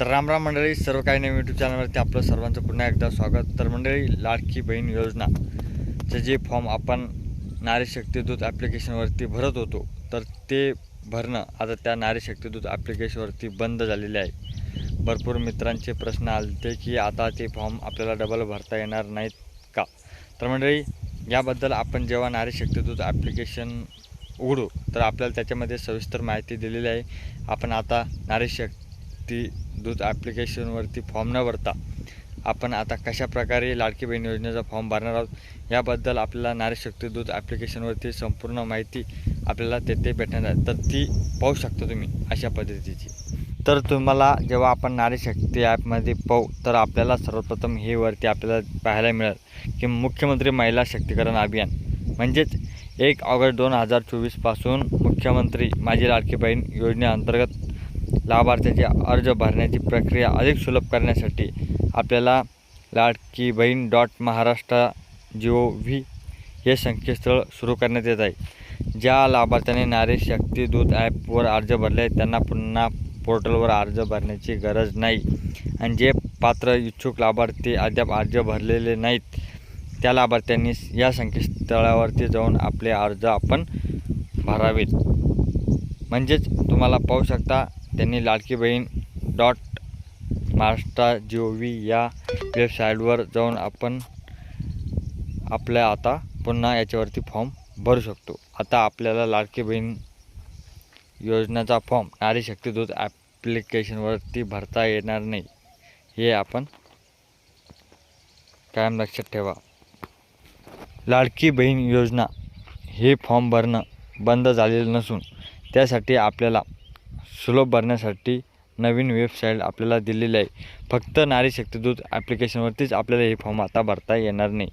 तर राम राम मंडळी सर्व काही नवीन यूट्यूब चॅनलवरती आपलं सर्वांचं पुन्हा एकदा स्वागत. तर मंडळी लाडकी बहीण योजना चे जे फॉर्म आपण नारी शक्तीदूत ॲप्लिकेशनवरती भरत होतो तर ते भरणं आता त्या नारी शक्तीदूत ॲप्लिकेशनवरती बंद झालेले आहे. भरपूर मित्रांचे प्रश्न आले की आता ते फॉर्म आपल्याला डबल भरता येणार नाहीत का? तर मंडळी याबद्दल आपण जेव्हा नारी शक्तीदूत ॲप्लिकेशन उघडू तर आपल्याला त्याच्यामध्ये सविस्तर माहिती दिलेली आहे. आपण आता नारी शक्ती दूत ॲप्लिकेशनवरती फॉर्म न भरता आपण आता कशा प्रकारे लाडकी बहीण योजनेचा फॉर्म भरणार आहोत याबद्दल आपल्याला नारी शक्ती दूत ॲप्लिकेशनवरती संपूर्ण माहिती आपल्याला तेथे भेटणार आहे. तर ती पाहू शकता तुम्ही अशा पद्धतीची. तर तुम्हाला जेव्हा आपण नारी शक्ती ॲपमध्ये पाहू तर आपल्याला सर्वप्रथम हे वरती आपल्याला पाहायला मिळेल की मुख्यमंत्री महिला शक्तीकरण अभियान. म्हणजेच एक ऑगस्ट दोन हजार चोवीसपासून मुख्यमंत्री माझी लाडकी बहीण योजनेअंतर्गत लाभार्थ्याचे अर्ज भरण्याची प्रक्रिया अधिक सुलभ करण्यासाठी आपल्याला Ladki Bahin dot Maharashtra G O V हे संकेतस्थळ सुरू करण्यात येत आहे. ज्या लाभार्थ्याने नारी शक्ती दूत ॲपवर अर्ज भरले आहेत त्यांना पुन्हा पोर्टलवर अर्ज भरण्याची गरज नाही. आणि जे पात्र इच्छुक लाभार्थी अद्याप अर्ज भरलेले नाहीत त्या लाभार्थ्यांनी या संकेतस्थळावरती जाऊन आपले अर्ज आपण भरावेत. म्हणजेच तुम्हाला पाहू शकता त्यांनी Ladki Bahin dot Maharashtra G O V या वेबसाईटवर जाऊन आपण आपल्या आता पुन्हा याच्यावरती फॉर्म भरू शकतो. आता आपल्याला लाडकी बहीण योजनेचा फॉर्म नारी शक्तीदूत ॲप्लिकेशनवरती भरता येणार नाही हे आपण कायम लक्षात ठेवा. लाडकी बहीण योजना हे फॉर्म भरणं बंद झालेलं नसून त्यासाठी आपल्याला सुलभ भरण्यासाठी नवीन वेबसाईट आपल्याला दिलेली आहे. फक्त नारी शक्तीदूत ॲप्लिकेशनवरतीच आपल्याला हे फॉर्म आता भरता येणार नाही.